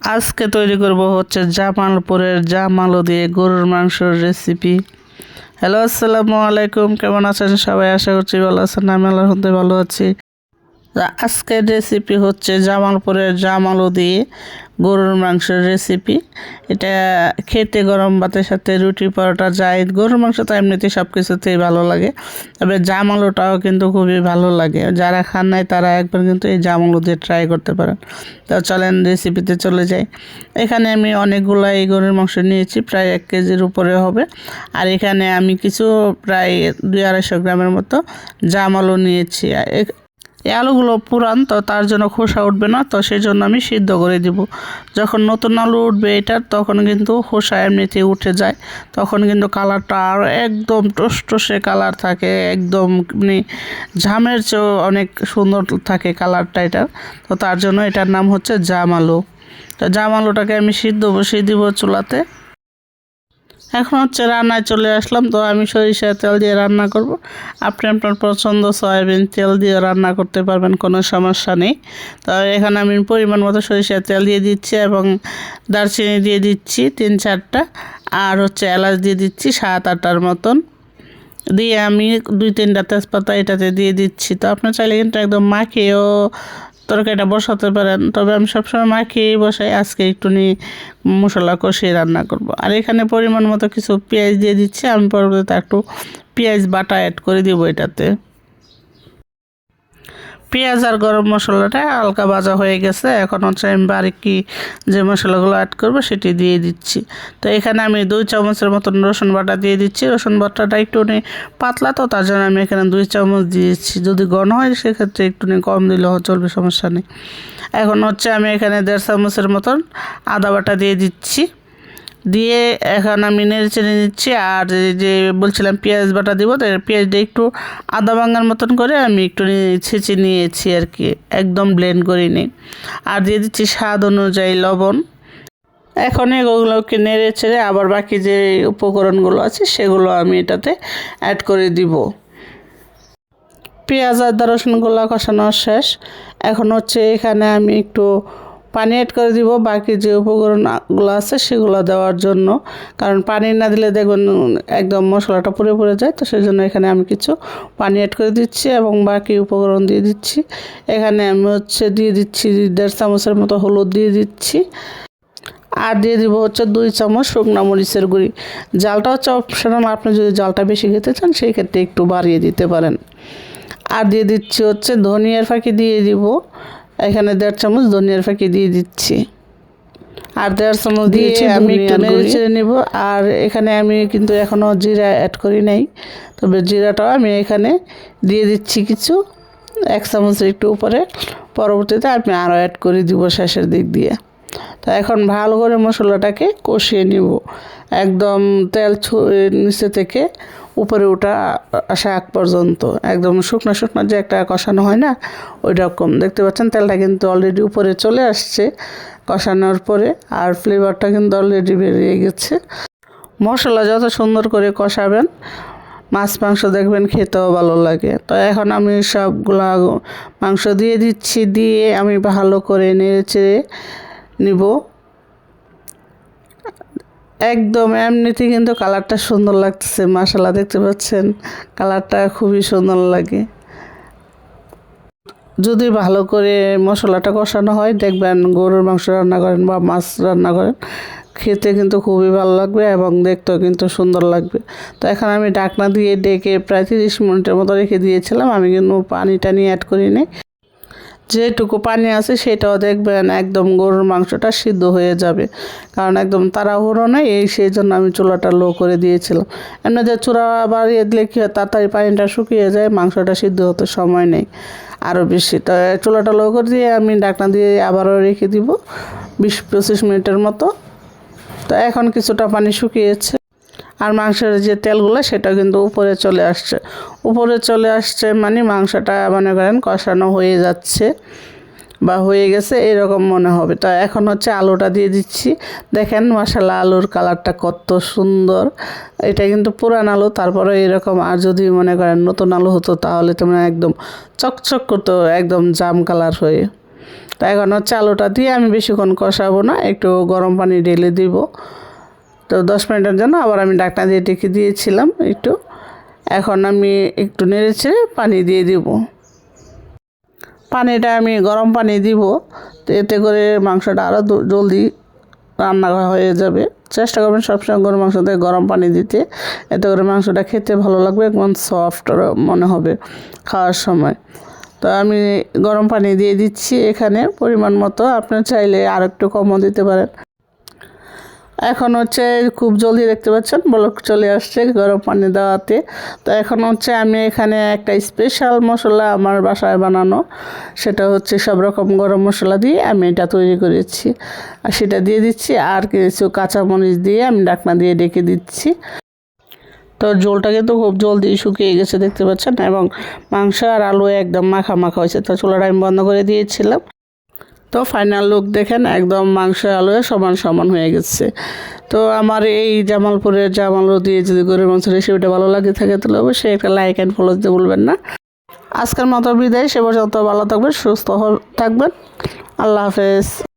আজকে তৈরি করব হচ্ছে জামালপুরের জামালো দিয়ে গরুর মাংসর রেসিপি হ্যালো আসসালামু আলাইকুম, কেমন আছেন সবাই? আশা করছি ভালো আছেন, আমি আল্লাহ হতে ভালো আছি। আজকের রেসিপি হচ্ছে জামালপুরের জামালো দিয়ে গরুর মাংসের রেসিপি এটা খেতে গরম ভাতের সাথে রুটি, পরোটা যায় গরুর মাংস তো এমনিতেই সব কিছুতেই ভালো লাগে। তবে জামালুটাও কিন্তু খুবই ভালো লাগে। যারা খান নাই তারা একবার কিন্তু এই জামালু দিয়ে ট্রাই করতে পারেন। তো চলেন রেসিপিতে চলে যাই। এখানে আমি অনেকগুলো এই গরুর মাংস নিয়েছি, প্রায় এক কেজির উপরে হবে। আর এখানে আমি কিছু প্রায় দুই আড়াইশো গ্রামের মতো জামালু নিয়েছি। এই আলুগুলো পুরান, তো তার জন্য খোসা উঠবে না, তো সেই জন্য আমি সিদ্ধ করে দিব। যখন নতুন আলু উঠবে এটার, তখন কিন্তু খোসা এমনিতেই উঠে যায়। তখন কিন্তু কালারটা আরও একদম টসটসে কালার থাকে, একদম মানে ঝামের চেয়েও অনেক সুন্দর থাকে কালারটা এটার। তো তার জন্য এটার নাম হচ্ছে জাম আলু। তো জাম আলুটাকে আমি সিদ্ধ বসিয়ে দিব চুলাতে। এখন হচ্ছে রান্নায় চলে আসলাম, তো আমি সরিষার তেল দিয়ে রান্না করব। আপনি আপনার পছন্দ সয়াবিন তেল দিয়ে রান্না করতে পারবেন, কোনো সমস্যা নেই। তো এখানে আমি পরিমাণ মতো সরিষার তেল দিয়ে দিচ্ছি এবং দারচিনি দিয়ে দিচ্ছি তিন চারটা, আর হচ্ছে এলাচ দিয়ে দিচ্ছি সাত আটটার মতন। দিয়ে আমি দুই তিনটা তেজপাতা এটাতে দিয়ে দিচ্ছি। তো আপনার চাইলে কিন্তু একদম মাখিয়েও তরকারিটা বসাতে পারেন। তবে আমি সবসময় মাখিয়েই বসাই, আজকে একটু নিয়ে মশলা কষিয়ে রান্না করব। আর এখানে পরিমাণ মতো কিছু পেঁয়াজ দিয়ে দিচ্ছি, আমি পরবর্তীতে একটু পেঁয়াজ বাটা অ্যাড করে দিব এটাতে। পেঁয়াজ আর গরম মশলাটা হালকা ভাজা হয়ে গেছে। এখন হচ্ছে আমি বারিকি যে মশলাগুলো অ্যাড করব সেটি দিয়ে দিচ্ছি। তো এখানে আমি দুই চামচের মতন রসুন বাটা দিয়ে দিচ্ছি। রসুন বাটাটা একটু পাতলা তো, তার জন্য আমি এখানে দুই চামচ দিয়েছি। যদি ঘন হয় সেক্ষেত্রে একটু কম দিলেও চলবে, সমস্যা নেই। এখন হচ্ছে আমি এখানে দেড় চামচের মতন আদা বাটা দিয়ে দিচ্ছি। দিয়ে এখন আমি নেড়ে চেড়ে নিচ্ছি। আর যে বলছিলাম পেঁয়াজ বাটা দিব, তো পেঁয়াজটা একটু আদা ভাঙার মতন করে আমি একটু ছেঁচে নিয়েছি আর কি, একদম ব্লেন্ড করিনি আর দিয়ে দিচ্ছি স্বাদ অনুযায়ী লবণ। এখন এগুলোকে নেড়ে ছেড়ে আবার বাকি যে উপকরণগুলো আছে, সেগুলো আমি এটাতে অ্যাড করে দিব। পেঁয়াজ আদা রসুনগুলো কষানো শেষ। এখন হচ্ছে এখানে আমি একটু পানি অ্যাড করে দিব, বাকি যে উপকরণগুলো আছে সেগুলো দেওয়ার জন্য। কারণ পানি না দিলে দেখবেন একদম মশলাটা পুড়ে পুড়ে যায়, তো সেই জন্য এখানে আমি কিছু পানি অ্যাড করে দিচ্ছি এবং বাকি উপকরণ দিয়ে দিচ্ছি। এখানে আমি হচ্ছে দিয়ে দিচ্ছি দেড় চামচের মতো হলুদ দিয়ে দিচ্ছি। আর দিয়ে দিব হচ্ছে দুই চামচ শুকনো মরিচের গুঁড়ি। জালটা হচ্ছে অপশনাল আপনি যদি জালটা বেশি খেতে চান সেই ক্ষেত্রে একটু বাড়িয়ে দিতে পারেন। আর দিয়ে দিচ্ছি হচ্ছে ধনিয়ার ফাঁকি দিয়ে দিব। এখানে দেড় চামচ ধনিয়ার ফাঁকি দিয়ে দিচ্ছি। আর দেড় চামচ দিয়েছি আমি একটু নেড়ে চেড়ে নিব। আর এখানে আমি কিন্তু এখনও জিরা অ্যাড করি নাই। তবে জিরাটাও আমি এখানে দিয়ে দিচ্ছি কিছু এক চামচের একটু উপরে। পরবর্তীতে আমি আরও অ্যাড করে দিব শেষের দিক দিয়ে। তা এখন ভালো করে মশলাটাকে কষিয়ে নিব। একদম তেল ছু- নিচে থেকে উপরে ওঠা আসা আগ পর্যন্ত। একদম শুকনো শুকনো যে একটা কষানো হয় না ওই রকম দেখতে পাচ্ছেন তেলটা কিন্তু অলরেডি উপরে চলে আসছে কষানোর পরে, আর ফ্লেভারটা কিন্তু অলরেডি বেরিয়ে গেছে। মশলা যত সুন্দর করে কষাবেন, মাছ, মাংস দেখবেন খেতেও ভালো লাগে। তো এখন আমি সবগুলা মাংস দিয়ে দিচ্ছি, দিয়ে আমি ভালো করে নেড়ে চেড়ে নিব। একদম, এমনিতে কিন্তু কালারটা সুন্দর লাগতেছে মশলা দেখতে পাচ্ছেন? কালারটা খুবই সুন্দর লাগে। যদি ভালো করে মশলাটা কষানো হয়, দেখবেন গরুর মাংস রান্না করেন বা মাছ রান্না করেন, খেতে কিন্তু খুবই ভালো লাগবে এবং দেখতেও কিন্তু সুন্দর লাগবে। তো এখন আমি ডাকনা দিয়ে ডেকে প্রায় তিরিশ মিনিটের মতো রেখে দিয়েছিলাম, আমি কিন্তু পানি টানি অ্যাড করিনি। যেটুকু পানি আছে সেটাও দেখবেন একদম গরুর মাংসটা সিদ্ধ হয়ে যাবে। কারণ একদম তাড়াহুড়ো নেই, এই সেই জন্য আমি চুলাটা লো করে দিয়েছিলাম। এমনি যে চূড়া বাড়িয়ে দিলে কী হয়, তাড়াতাড়ি পানিটা শুকিয়ে যায়, মাংসটা সিদ্ধ হতে সময় নেই। আরও বেশি। তো চুলাটা লো করে দিয়ে আমি ডাকনা দিয়ে আবারও রেখে দিব, বিশ পঁচিশ মিনিটের মতো। তো এখন কিছুটা পানি শুকিয়েছে। আর মাংসের যে তেলগুলো, সেটা কিন্তু উপরে চলে আসছে। উপরে চলে আসছে মানে মাংসটা মনে করেন কষানো হয়ে যাচ্ছে বা হয়ে গেছে, এরকম মনে হবে। তো এখন হচ্ছে আলুটা দিয়ে দিচ্ছি। দেখেন মশালা আলুর কালারটা কত সুন্দর। এটা কিন্তু পুরান আলু, তারপরে এরকম, আর যদি মনে করেন নতুন আলু হতো, তাহলে তোমরা একদম চকচক করতো, একদম জাম কালার হয়ে। তো এখন হচ্ছে আলুটা দিয়ে আমি বেশিক্ষণ কষাবো না, একটু গরম পানি ঢেলে দিব। তো দশ মিনিটের জন্য আবার আমি ডাকনা দিয়ে ডেকে দিয়েছিলাম একটু। এখন আমি একটু নেড়েছে পানি দিয়ে দিব। পানিটা আমি গরম পানি দিব, তো এতে করে মাংসটা আরও জলদি রান্না হয়ে যাবে। চেষ্টা করবেন সবসময় গরুর মাংসতে গরম পানি দিতে। এতে করে মাংসটা খেতে ভালো লাগবে একদম সফট মনে হবে খাওয়ার সময়। তো আমি গরম পানি দিয়ে দিচ্ছি এখানে, পরিমাণ মতো। আপনি চাইলে আর একটু কমও দিতে পারেন। এখন হচ্ছে খুব জলদি দেখতে পাচ্ছেন, বলক চলে আসছে গরম পানি দেওয়াতে। তো এখন হচ্ছে আমি এখানে একটা স্পেশাল মশলা আমার বাসায় বানানো, সেটা হচ্ছে সব রকম গরম মশলা দিয়ে আমি এটা তৈরি করেছি। আর সেটা দিয়ে দিচ্ছি আর কিছু কাঁচামরিচ দিয়ে আমি ডাকনা দিয়ে ডেকে দিচ্ছি। তো ঝোলটা কিন্তু খুব জলদি শুকিয়ে গেছে দেখতে পাচ্ছেন, এবং মাংস আর আলু একদম মাখা মাখা হয়েছে। তো চুলাটা আমি বন্ধ করে দিয়েছিলাম। তো ফাইনাল লুক দেখেন একদম মাংস আলোয় সমান সমান হয়ে গেছে। তো আমার এই জামালপুরের জামালও দিয়ে যদি গরুর মাংস রেসিপিটা ভালো লাগে থাকে, তাহলে অবশ্যই একটা লাইক অ্যান্ড ফলো দিতে বলবেন না। আজকের মতো বিদায়, সে পর্যন্ত ভালো থাকবেন, সুস্থ থাকবেন। আল্লাহ হাফেজ।